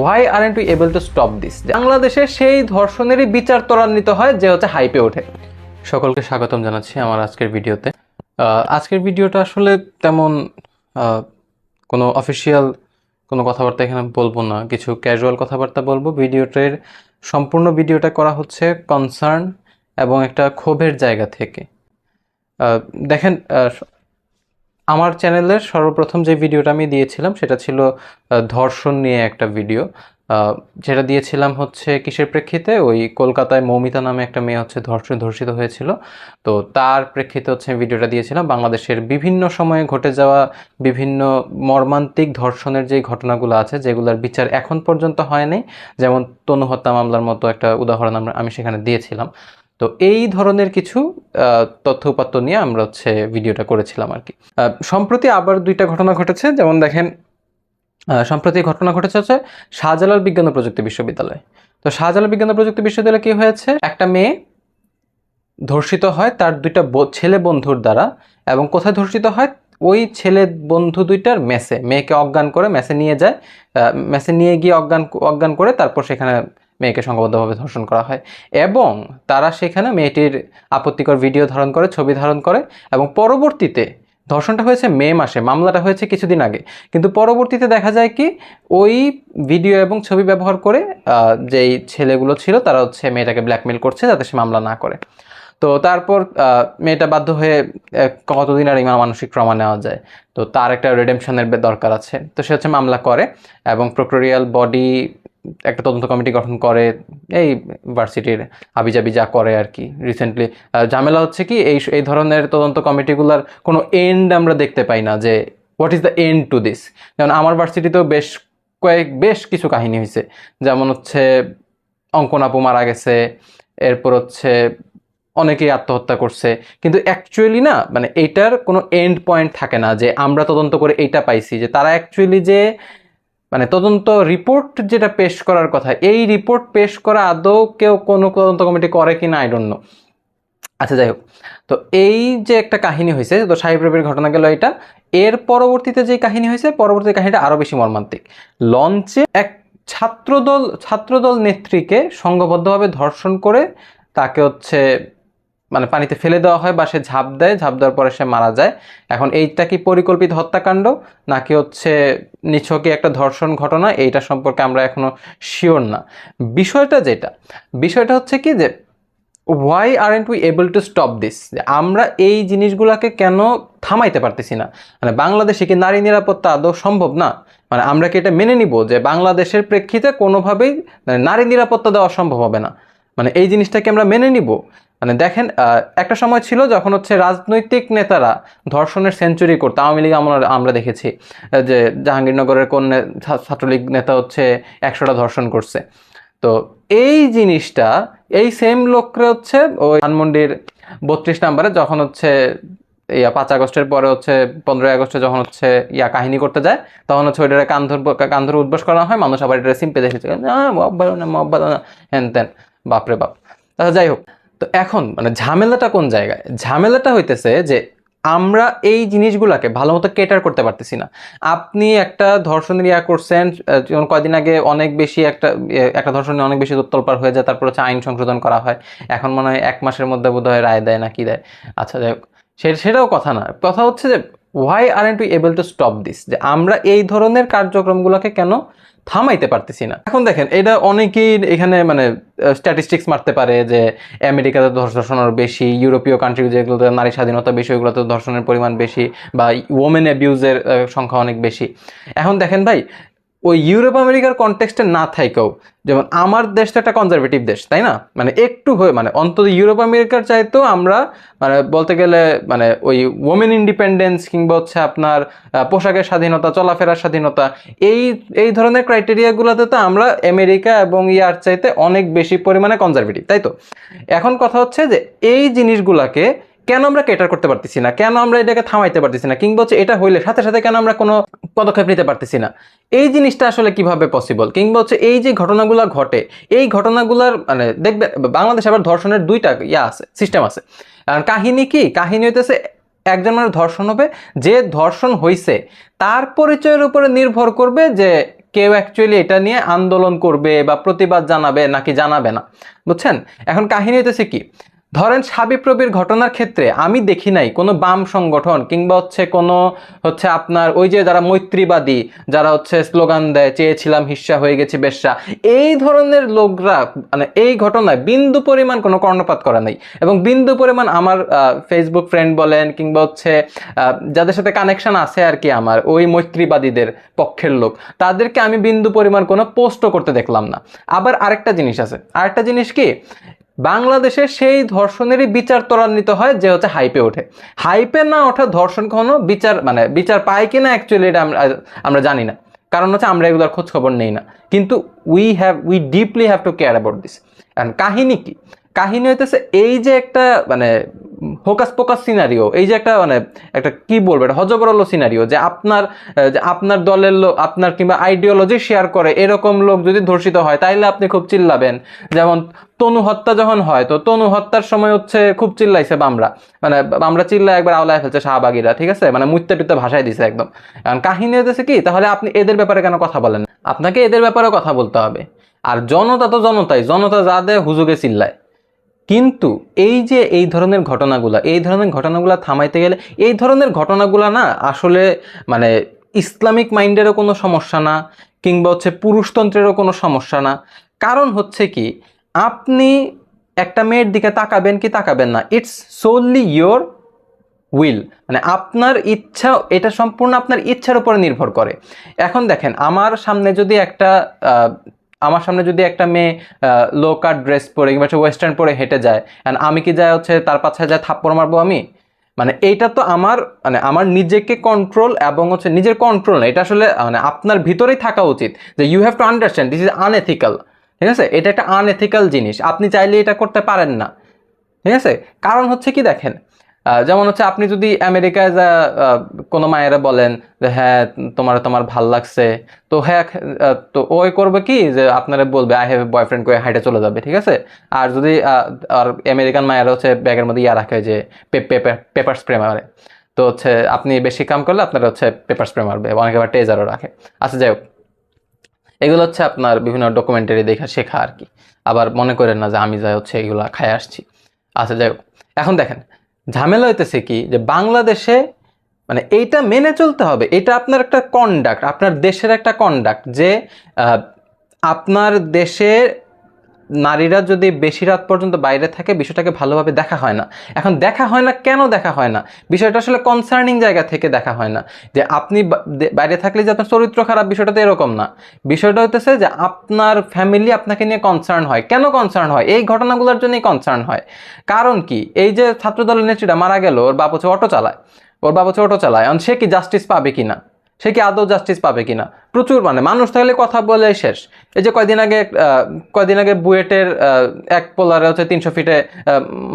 Why aren't we able to stop this বাংলাদেশে সেই ধর্ষণেরই বিচার ত্বরান্বিত হয় যে হচ্ছে হাইপে ওঠে। সকলকে স্বাগতম জানাচ্ছি আমার আজকের ভিডিওতে। আজকের ভিডিওটা আসলে তেমন কোনো অফিসিয়াল কোনো কথাবার্তা এখানে বলব না। কিছু ক্যাজুয়াল কথাবার্তা বলব। ভিডিওটার সম্পূর্ণ ভিডিওটা করা হচ্ছে কনসার্ন এবং একটা ক্ষোভের জায়গা থেকে। দেখেন আমার চ্যানেলের সর্বপ্রথম যে ভিডিওটা আমি দিয়েছিলাম, সেটা ছিল ধর্ষণ নিয়ে একটা ভিডিও। যেটা দিয়েছিলাম হচ্ছে কিসের প্রেক্ষিতে? ওই কলকাতায় মৌমিতা নামে একটা মেয়ে হচ্ছে ধর্ষণ ধর্ষিত হয়েছিল। তো তার প্রেক্ষিতে হচ্ছে ভিডিওটা দিয়েছিলাম। বাংলাদেশের বিভিন্ন সময়ে ঘটে যাওয়া বিভিন্ন মর্মান্তিক ধর্ষণের যে ঘটনাগুলো আছে, যেগুলোর বিচার এখন পর্যন্ত হয়নি, যেমন তনু হত্যা মামলার মতো একটা উদাহরণ আমরা, আমি সেখানে দিয়েছিলাম। তো এই ধরনের কিছু তথ্য উপাত্ত নিয়ে আমরা হচ্ছে ভিডিওটা করেছিলাম আর কি। সম্প্রতি আবার দুইটা ঘটনা ঘটেছে। যেমন দেখেন সম্প্রতি ঘটনা ঘটেছে হচ্ছে শাহজালাল বিজ্ঞান ও প্রযুক্তি বিশ্ববিদ্যালয়। তো শাহজালাল বিজ্ঞান ও প্রযুক্তি বিশ্ববিদ্যালয়ে কি হয়েছে? একটা মেয়ে ধর্ষিত হয় তার দুইটা ছেলে বন্ধুর দ্বারা এবং কোথায় ধর্ষিত হয়? ওই ছেলে বন্ধু দুইটার মেসে। মেয়েকে অজ্ঞান করে মেসে নিয়ে যায় মেসে নিয়ে গিয়ে অজ্ঞান অজ্ঞান করে তারপর সেখানে মেয়েকে সংঘবদ্ধভাবে ধর্ষণ করা হয় এবং তারা সেখানে মেয়েটির আপত্তিকর ভিডিও ধারণ করে, ছবি ধারণ করে এবং পরবর্তীতে ধর্ষণটা হয়েছে মে মাসে, মামলাটা হয়েছে কিছুদিন আগে। কিন্তু পরবর্তীতে দেখা যায় কি, ওই ভিডিও এবং ছবি ব্যবহার করে যেই ছেলেগুলো ছিল তারা হচ্ছে মেয়েটাকে ব্ল্যাকমেল করছে যাতে সে মামলা না করে। তো তারপর মেয়েটা বাধ্য হয়ে কতদিন আর এই মানসিক ট্রমা নেওয়া যায়? তো তার একটা রিডেমশনের দরকার আছে। তো সে হচ্ছে মামলা করে এবং প্রক্টোরিয়াল বডি একটা তদন্ত কমিটি গঠন করে এই ভার্সিটির হাবিজাবি যা করে আর কি রিসেন্টলি ঝামেলা হচ্ছে কি, এই এই ধরনের তদন্ত কমিটিগুলোর কোনো এন্ড আমরা দেখতে পাই না যে what is the end to this যেমন আমার ভার্সিটিতেও বেশ কয়েক, বেশ কিছু কাহিনী হয়েছে যেমন হচ্ছে অঙ্কন আপু মারা গেছে, এরপর হচ্ছে অনেকেই আত্মহত্যা করছে। কিন্তু অ্যাকচুয়ালি না মানে এইটার কোনো এন্ড পয়েন্ট থাকে না যে আমরা তদন্ত করে এইটা পাইছি যে তারা অ্যাকচুয়ালি যে মানে তদন্ত রিপোর্ট যেটা পেশ করার কথা, এই রিপোর্ট পেশ করা আদৌ কেউ কোনো তদন্ত কমিটি করে কি না আই ডোন্ট নো আচ্ছা যাই হোক। তো এই যে একটা কাহিনী হয়েছে তো সাহেব রবির ঘটনা গেল এটা। এর পরবর্তীতে যে কাহিনী হয়েছে পরবর্তী কাহিনীটা আরও বেশি মর্মান্তিক। লঞ্চে এক ছাত্রদল ছাত্রদল নেত্রীকে সংঘবদ্ধভাবে ধর্ষণ করে তাকে হচ্ছে মানে পানিতে ফেলে দেওয়া হয় বা সে ঝাঁপ দেয়, ঝাঁপ দেওয়ার পরে সে মারা যায়। এখন এইটা কি পরিকল্পিত হত্যাকাণ্ড নাকি হচ্ছে নিছকই একটা ধর্ষণ ঘটনা? এইটা সম্পর্কে আমরা এখনও শিওর না। বিষয়টা যেটা, বিষয়টা হচ্ছে কি যে why aren't we able to stop this আমরা এই জিনিসগুলোকে কেন থামাইতে পারতেছি না? মানে বাংলাদেশে কি নারী নিরাপত্তা আদৌ সম্ভব না? মানে আমরা কি এটা মেনে নিব যে বাংলাদেশের প্রেক্ষিতে কোনোভাবেই মানে নারী নিরাপত্তা দেওয়া সম্ভব হবে না? মানে এই জিনিসটাকে আমরা মেনে নিব? মানে দেখেন একটা সময় ছিল যখন হচ্ছে রাজনৈতিক নেতারা ধর্ষণের সেঞ্চুরি করতো। আওয়ামী লীগ আমরা আমরা দেখেছি যে জাহাঙ্গীরনগরের কোন ছাত্রলীগ নেতা হচ্ছে একশোটা ধর্ষণ করছে। তো এই জিনিসটা, এই সেম লোকরা হচ্ছে ওই ধানমন্ডির বত্রিশ নাম্বারে যখন হচ্ছে ইয়া পাঁচ আগস্টের পরে হচ্ছে পনেরোই আগস্টে যখন হচ্ছে ইয়া কাহিনী করতে যায়, তখন হচ্ছে ওইটারে কান ধর কান ধরে উদ্বাস করা হয়, মানুষ আবার এটা সিম্পে দেখেছে না মব্বাল বাপরে বাপ। আচ্ছা যাই হোক তো এখন মানে ঝামেলাটা কোন জায়গায়? ঝামেলাটা হইতেছে যে আমরা এই জিনিসগুলোকে ভালো মতো কেটার করতে পারতেছি না। আপনি একটা ধর্ষণের ইয়া করছেন যেমন কয়দিন আগে অনেক বেশি একটা একটা ধর্ষণে অনেক বেশি তোলপাড় হয়ে যায়, তারপর হচ্ছে আইন সংশোধন করা হয়। এখন মনে হয় এক মাসের মধ্যে বোধ হয় রায় দেয় না কি দেয়। আচ্ছা যাই হোক। সেটাও কথা না। কথা হচ্ছে যে why aren't we able to stop this যে আমরা এই ধরনের কার্যক্রমগুলোকে কেন থামাইতে পারতেছি না। এখন দেখেন, এটা অনেকেই এখানে মানে স্ট্যাটিস্টিক্স মারতে পারে যে আমেরিকাতে ধর্ষণ বেশি, ইউরোপীয় কান্ট্রি যেগুলোতে নারী স্বাধীনতা বেশি, ওইগুলোতে ধর্ষণের পরিমাণ বেশি বা ওমেন অ্যাবিউজের সংখ্যা অনেক বেশি। এখন দেখেন ভাই ওই ইউরোপ আমেরিকার কনটেক্সটে না থাইকেও। যেমন আমার দেশ তো একটা কনজারভেটিভ দেশ, তাই না? মানে একটু হয়ে মানে অন্তত ইউরোপ আমেরিকার চাইতেও আমরা মানে বলতে গেলে মানে ওই ওমেন ইন্ডিপেন্ডেন্স কিংবা হচ্ছে আপনার পোশাকের স্বাধীনতা, চলাফেরার স্বাধীনতা, এই এই ধরনের ক্রাইটেরিয়াগুলোতে তো আমরা আমেরিকা এবং ইয়ার চাইতে অনেক বেশি পরিমাণে কনজারভেটিভ তাই তো? এখন কথা হচ্ছে যে এই জিনিসগুলাকে কেন আমরা কেটার করতে পারতেছি না? কেন আমরা এটাকে থামাইতে পারতেছি না? কিংবা হচ্ছে এটা হইলে সাথে সাথে কেন আমরা কোনো পদক্ষেপ নিতে পারতেছি না? এই জিনিসটা আসলে কীভাবে পসিবল কিংবা হচ্ছে এই যে ঘটনাগুলো ঘটে, এই ঘটনাগুলোর মানে দেখবে, বাংলাদেশে আবার ধর্ষণের দুইটা ইয়া আছে সিস্টেম আছে। কাহিনী কি? কাহিনী হইতেছে একজন মানুষ ধর্ষণ হবে, যে ধর্ষণ হইছে, তার পরিচয়ের উপরে নির্ভর করবে যে কেউ অ্যাকচুয়ালি এটা নিয়ে আন্দোলন করবে বা প্রতিবাদ জানাবে নাকি জানাবে না। বুঝছেন? এখন কাহিনী হইতেছে কি? ধরেন সাবিপ্রবির ঘটনার ক্ষেত্রে আমি দেখি নাই কোনো বাম সংগঠন কিংবা হচ্ছে কোনো হচ্ছে আপনার ওই যে যারা মৈত্রীবাদী, যারা হচ্ছে স্লোগান দেয়, চেয়েছিলাম হিস্সা হয়ে গেছে বেশ্যা, এই ধরনের লোকরা মানে এই ঘটনায় বিন্দু পরিমাণ কোনো কর্ণপাত করা নাই। এবং বিন্দু পরিমাণ আমার ফেসবুক ফ্রেন্ড বলেন কিংবা হচ্ছে যাদের সাথে কানেকশন আছে আর কি আমার, ওই মৈত্রীবাদীদের পক্ষের লোক, তাদেরকে আমি বিন্দু পরিমাণ কোনো পোস্টও করতে দেখলাম না। আবার আরেকটা জিনিস আছে, আরেকটা জিনিস কি? বাংলাদেশে সেই ধর্ষণেরই বিচার ত্বরান্বিত হয় যে হচ্ছে হাইপে ওঠে। হাইপে না ওঠা ধর্ষণ কখনো বিচার মানে বিচার পায় কিনা অ্যাকচুয়ালি এটা আমরা আমরা জানি না। কারণ হচ্ছে আমরা এগুলোর খোঁজ খবর নেই না। কিন্তু we have we deeply have to care about this কাহিনী কি? কাহিনী হইতেছে এই যে একটা মানে ফোকাস ফোকাস সিনারিও, এই যে একটা মানে একটা কি বলব এটা হজবরল সিনারিও যে আপনার যে আপনার দলের লোক আপনার কিংবা আইডিওলজি শেয়ার করে, এরকম লোক যদি ধর্ষিত হয়, তাইলে আপনি খুব চিল্লাবেন। যেমন তনু হত্যা যখন হয়, তো তনু হত্যার সময় হচ্ছে খুব চিল্লাইছে বামরা। মানে বামরা চিল্লা একবার আওলায় ফেলছে শাহবাগিরা, ঠিক আছে? মানে মুত্যা টুত্যা ভাষায় দিছে একদম। কারণ কাহিনী হতেছে কি, তাহলে আপনি এদের ব্যাপারে কেন কথা বলেন আপনাকে এদের ব্যাপারে কথা বলতে হবে। আর জনতা তো জনতাই, জনতা যা দেয় হুজুগে চিল্লায়। কিন্তু এই যে এই ধরনের ঘটনাগুলা, এই ধরনের ঘটনাগুলা থামাইতে গেলে, এই ধরনের ঘটনাগুলা না আসলে মানে ইসলামিক মাইন্ডেরও কোনো সমস্যা না, কিংবা হচ্ছে পুরুষতন্ত্রেরও কোনো সমস্যা না। কারণ হচ্ছে কি, আপনি একটা মেয়ের দিকে তাকাবেন কি তাকাবেন না ইটস সোললি ইয়োর উইল মানে আপনার ইচ্ছা, এটা সম্পূর্ণ আপনার ইচ্ছার উপরে নির্ভর করে। এখন দেখেন, আমার সামনে যদি একটা আমার সামনে যদি একটা মেয়ে লো কাট ড্রেস পরে কিংবা হচ্ছে ওয়েস্টার্ন পরে হেঁটে যায়, and আমি কি যায় হচ্ছে তার পাশে যায় থাপ্পড় মারবো আমি? মানে এইটা তো আমার মানে আমার নিজেকে কন্ট্রোল এবং হচ্ছে নিজের কন্ট্রোল না, এটা আসলে মানে আপনার ভিতরেই থাকা উচিত যে you have to understand this is unethical ঠিক আছে? এটা একটা আনএথিক্যাল জিনিস, আপনি চাইলে এটা করতে পারেন না, ঠিক আছে? কারণ হচ্ছে কি দেখেন যেমন হচ্ছে আপনি যদি আমেরিকায় যা কোনো মায়েরা বলেন যে হ্যাঁ তোমার তোমার ভালো লাগছে। তো হ্যাঁ তো ওই করবে কি? যে আপনারা বলবে আই হ্যাভ বয়ফ্রেন্ড করে হাইটে চলে যাবে। ঠিক আছে? আর যদি আর আমেরিকান মায়েরা হচ্ছে ব্যাগের মধ্যে ইয়া রাখে যে পেপার স্প্রে মারে। তো হচ্ছে আপনি বেশি কাম করলে আপনারা হচ্ছে পেপার স্প্রে মারবে, অনেকে আবার টেজারও রাখে। আচ্ছা যাই হোক। এগুলো হচ্ছে আপনার বিভিন্ন ডকুমেন্টারি দেখা শেখা আর কি। আবার মনে করেন না যে আমি যাই হচ্ছে এগুলো খাই আসছি। আচ্ছা যাই হোক। এখন দেখেন ঝামেলা হইতেছে কি যে বাংলাদেশে মানে এইটা মেনে চলতে হবে। এটা আপনার একটা কন্ডাক্ট আপনার দেশের একটা কন্ডাক্ট যে আপনার দেশে নারীরা যদি বেশি রাত পর্যন্ত বাইরে থাকে, বিষয়টাকে ভালোভাবে দেখা হয় না। এখন দেখা হয় না, কেন দেখা হয় না? বিষয়টা আসলে কনসার্নিং জায়গা থেকে দেখা হয় না। যে আপনি বাইরে থাকলে যে আপনার চরিত্র খারাপ, বিষয়টা তো এরকম না। বিষয়টা হইতেছে যে আপনার ফ্যামিলি আপনাকে নিয়ে কনসার্ন হয়। কেন কনসার্ন হয়? এই ঘটনাগুলোর জন্যই কনসার্ন হয়। কারণ কি? এই যে ছাত্রদলের নেত্রীটা মারা গেল, ওর বাপ হচ্ছে অটো চালায়। ওর বাপ হচ্ছে অটো চালায়। এখন সে কি জাস্টিস পাবে কিনা? সে কি আদৌ জাস্টিস পাবে কিনা? প্রচুর মানে মানুষ তাহলে কথা বলে শেষ। এই যে কয়দিন আগে কয়দিন আগে বুয়েটের এক পোলারে হচ্ছে তিনশো ফিটে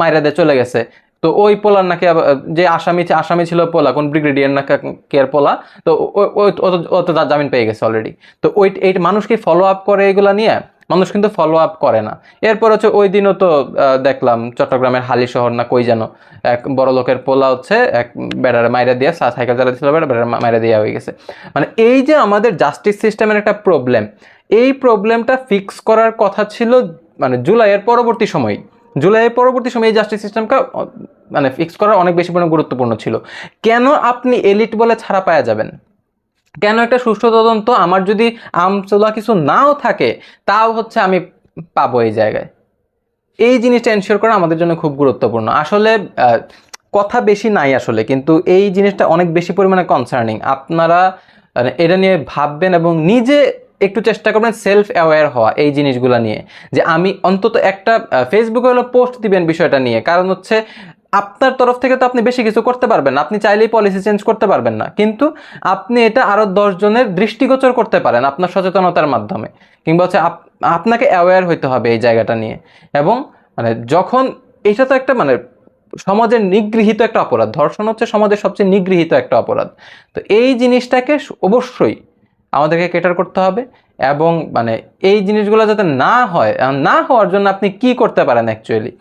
মাইরা দিয়ে চলে গেছে। তো ওই পোলার নাকি যে আসামি আসামি ছিল পোলা, কোন ব্রিগেডিয়ার না কেয়ার পোলা, তো ও- তো- জামিন পেয়ে গেছে অলরেডি তো ওই, এই মানুষকে ফলো আপ করে এগুলা নিয়ে? মানুষ কিন্তু ফলো আপ করে না। এরপর হচ্ছে ওই দিনও তো দেখলাম চট্টগ্রামের হালি শহর না কই যেন এক বড় লোকের পোলা হচ্ছে এক বেড়ারে মাইরা দিয়ে সাইকেল চালাচ্ছিল বেড়া বেড়ারে মাইরা দিয়ে হয়ে গেছে। মানে এই যে আমাদের জাস্টিস সিস্টেমের একটা প্রবলেম এই প্রবলেমটা ফিক্স করার কথা ছিল মানে জুলাইয়ের পরবর্তী সময়। জুলাইয়ের পরবর্তী সময় এই জাস্টিস সিস্টেমটা মানে ফিক্স করা অনেক বেশি পরিমাণে গুরুত্বপূর্ণ ছিল। কেন আপনি এলিট বলে ছাড়া পাওয়া যাবেন? কেন একটা সুষ্ঠু তদন্ত? আমার যদি আমচলা কিছু নাও থাকে, তাও হচ্ছে আমি পাবো এই জায়গায়। এই জিনিসটা এনশিওর করা আমাদের জন্য খুব গুরুত্বপূর্ণ। আসলে কথা বেশি নাই আসলে, কিন্তু এই জিনিসটা অনেক বেশি পরিমাণে কনসার্নিং আপনারা মানে এটা নিয়ে ভাববেন এবং নিজে একটু চেষ্টা করবেন সেলফ অ্যাওয়্যার হওয়া এই জিনিসগুলো নিয়ে। যে আমি অন্তত একটা ফেসবুকে হলো পোস্ট দিবেন বিষয়টা নিয়ে। কারণ হচ্ছে আপনার তরফ থেকে তো আপনি বেশি কিছু করতে পারবেন আপনি চাইলেই পলিসি চেঞ্জ করতে পারবেন না। কিন্তু আপনি এটা আরও দশ জনের দৃষ্টিগোচর করতে পারেন আপনার সচেতনতার মাধ্যমে। কিংবা হচ্ছে আপনাকে অ্যাওয়্যার হইতে হবে এই জায়গাটা নিয়ে। এবং মানে যখন এটা তো একটা মানে সমাজের নিগৃহীত একটা অপরাধ। ধর্ষণ হচ্ছে সমাজের সবচেয়ে নিগৃহীত একটা অপরাধ। তো এই জিনিসটাকে অবশ্যই আমাদেরকে কেটার করতে হবে। এবং মানে এই জিনিসগুলো যাতে না হয় না হওয়ার জন্য আপনি কি করতে পারেন অ্যাকচুয়ালি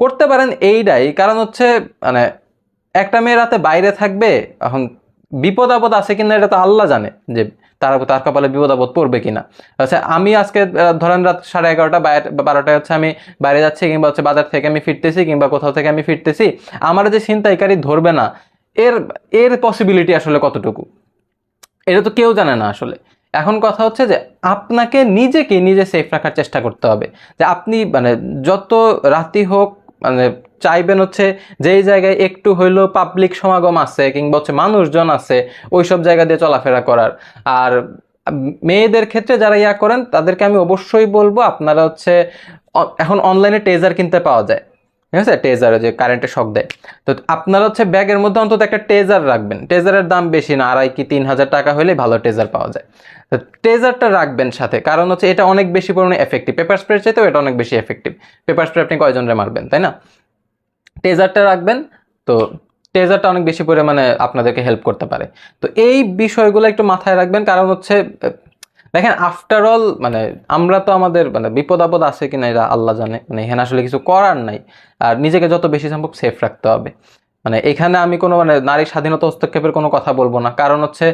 করতে পারেন এইটাই, কারণ হচ্ছে মানে একটা মেয়ে রাতে বাইরে থাকবে, এখন বিপদ আপদ আছে কিনা এটা তো আল্লাহ জানে যে তার তার কপালে বিপদ আপদ পড়বে কিনা। আচ্ছা আমি আজকে ধরেন রাত সাড়ে এগারোটা বারোটায় হচ্ছে আমি বাইরে যাচ্ছি কিংবা হচ্ছে বাজার থেকে আমি ফিরতেছি কিংবা কোথাও থেকে আমি ফিরতেছি, আমার যে ছিনতাইকারী ধরবে না, এর এর পসিবিলিটি আসলে কতটুকু? এটা তো কেউ জানে না আসলে। এখন কথা হচ্ছে যে আপনাকে নিজেকে নিজে সেফ রাখার চেষ্টা করতে হবে। যে আপনি মানে যত রাতি হোক মানে চাইবেন হচ্ছে যেই জায়গায় একটু হইলেও পাবলিক সমাগম আছে কিংবা হচ্ছে মানুষজন আছে ওই সব জায়গা দিয়ে চলাফেরা করার। আর মেয়েদের ক্ষেত্রে যারা ইয়া করেন, তাদেরকে আমি অবশ্যই বলব আপনারা হচ্ছে, এখন অনলাইনে টেজার কিনতে পাওয়া যায়। ঠিক আছে? টেজার যে কারেন্টে শক দেয়। তো আপনারা হচ্ছে ব্যাগের মধ্যে অন্তত একটা টেজার রাখবেন। টেজারের দাম বেশি না, আড়াই কি তিন হাজার টাকা হলে ভালো টেজার পাওয়া যায়। তো টেজারটা রাখবেন সাথে, কারণ হচ্ছে এটা অনেক বেশি পরিমাণে এফেক্টিভ পেপার স্প্রে চাইতেও এটা অনেক বেশি এফেক্টিভ পেপার স্প্রে আপনি কয়জনরে মারবেন, তাই না? টেজারটা রাখবেন, তো টেজারটা অনেক বেশি পরিমাণে আপনাদেরকে হেল্প করতে পারে। তো এই বিষয়গুলো একটু মাথায় রাখবেন, কারণ হচ্ছে দেখেন আফটার অল মানে আমরা তো আমাদের মানে বিপদ আপদ আছে কিনা এটা আল্লাহ জানে। মানে এখানে আসলে কিছু করার নাই। আর নিজেকে যত বেশি সম্ভব সেফ রাখতে হবে। মানে এখানে আমি কোনো মানে নারী স্বাধীনতা হস্তক্ষেপের কোনো কথা বলব না। কারণ হচ্ছে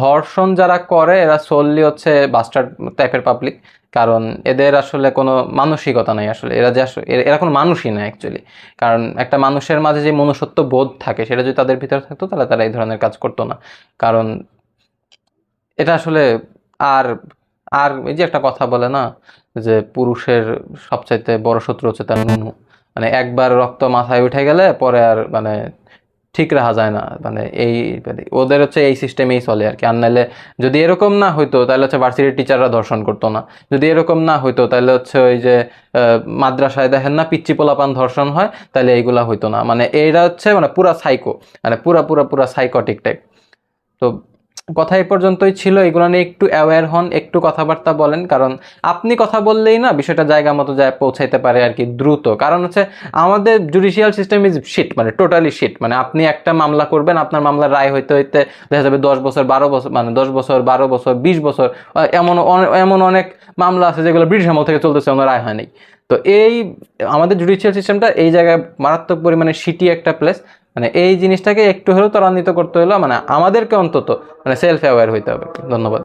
ধর্ষণ যারা করে, এরা সোললি হচ্ছে বাস্টার টাইপের পাবলিক কারণ এদের আসলে কোনো মানসিকতা নাই আসলে। এরা যে আসলে, এরা কোনো মানুষই না অ্যাকচুয়ালি কারণ একটা মানুষের মাঝে যে মনুষ্যত্ব বোধ থাকে, সেটা যদি তাদের ভিতরে থাকতো, তাহলে তারা এই ধরনের কাজ করতো না। কারণ এটা আসলে আর আর এই যে একটা কথা বলে না, যে পুরুষের সবচাইতে বড় শত্রু হচ্ছে তার নুনু। মানে একবার রক্ত মাথায় উঠে গেলে পরে আর মানে ঠিক রাখা যায় না। মানে এই মানে ওদের হচ্ছে এই সিস্টেমেই চলে আর কি। আর নাহলে যদি এরকম না হইতো তাহলে হচ্ছে ভার্সিটির টিচাররা ধর্ষণ করতো না। যদি এরকম না হইতো তাহলে হচ্ছে ওই যে মাদ্রাসায় দেখেন না পিচ্চি পোলাপান ধর্ষণ হয় তাহলে এইগুলা হইতো না। মানে এইটা হচ্ছে মানে পুরা সাইকো মানে পুরা পুরা পুরা সাইকটিক টাইপ তো কথা এ পর্যন্তই ছিল। এগুলো নিয়ে একটু অ্যাওয়্যার হন, একটু কথাবার্তা বলেন, কারণ আপনি কথা বললেই না বিষয়টা জায়গা মতো যায় পৌঁছাইতে পারে আর কি দ্রুত। কারণ হচ্ছে আমাদের জুডিশিয়াল সিস্টেম ইজ শিট মানে টোটালি শিট মানে আপনি একটা মামলা করবেন, আপনার মামলার রায় হইতে হইতে দেখা যাবে দশ বছর, বারো বছর মানে দশ বছর, বারো বছর, বিশ বছর এমন এমন অনেক মামলা আছে যেগুলো ব্রিটিশ আমল থেকে চলতেছে কোনো রায় হয়নি তো এই আমাদের জুডিশিয়াল সিস্টেমটা এই জায়গায় মারাত্মক পরিমাণে সিটি একটা প্লেস মানে এই জিনিসটাকে একটু হলেও ত্বরান্বিত করতে হলো মানে আমাদেরকে অন্তত মানে সেলফ অ্যাওয়্যার হইতে হবে। ধন্যবাদ।